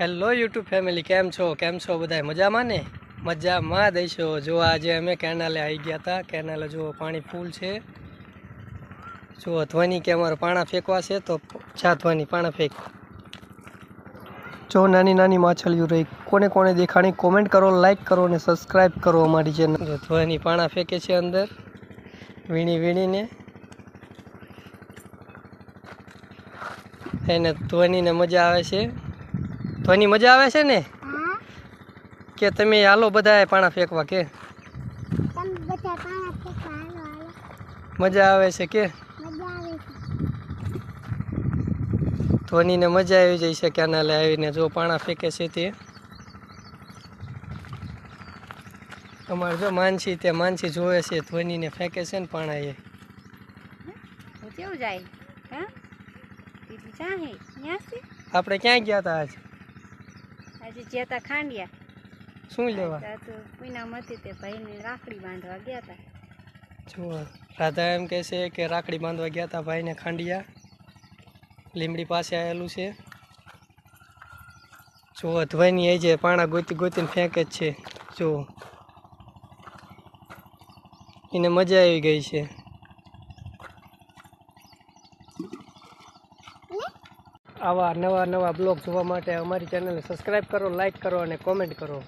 Hello YouTube family કેમ છો? કેમ છો બધા મજામાં ને? મજામાં દઈશો જો આજે અમે કેનાલે આવી ગયા હતા કેનાલે જુઓ, પાણી ફૂલ છે. જુઓ, ધ્વની કે અમારે પાણા ફેંકવા છે તો ચા ધ્વની, પાણા ફેંક. જો નાની નાની માછલીઓ રહી, કોને કોને દેખાણી કોમેન્ટ કરો લાઈક કરો અને સબસ્ક્રાઈબ કરો અમારી ચેનલ ધ્વની પાણા ફેંકે છે અંદર. વીણી વીણીને. એને ધ્વનીને મજા આવે છે? ધ્વનિ મજા આવે છે ને? કે તમે હાલો બધા પાણા ફેંકવા કે? તમે બધા પાણા ફેંકવા હાલો હાલો. મજા આવે છે કે? ધોનીને ધ્વનીને મજા આવી જાય છે કેનાલે આવીને જો પાણા ફેંકે છે તે. અમારે જો માનસી તે માનસી જોવે છે ધ્વનીને ફેંકે છે ને પાણા એ કેવું જાય? હા? આપણે ક્યાં ગયા હતા આજે? આજે જેતા ખાંડિયા. શું લેવા? તો પૂનમથી તે ભાઈને રાખડી બાંધવા ગયા હતા જુઓ રાધા એમ કહે છે કે રાખડી બાંધવા ગયા હતા ભાઈને ખાંડિયા. લીમડી પાસે આવેલું છે. જુઓ ધ્વની એ જે પાણા ગોતી ગોતીને ફેંકે જ છે. જુઓ. એને મજા આવી ગઈ છે. આવા નવા નવા બ્લોગ જોવા માટે અમારી ચેનલને સબસ્ક્રાઈબ કરો લાઈક કરો અને કોમેન્ટ કરો.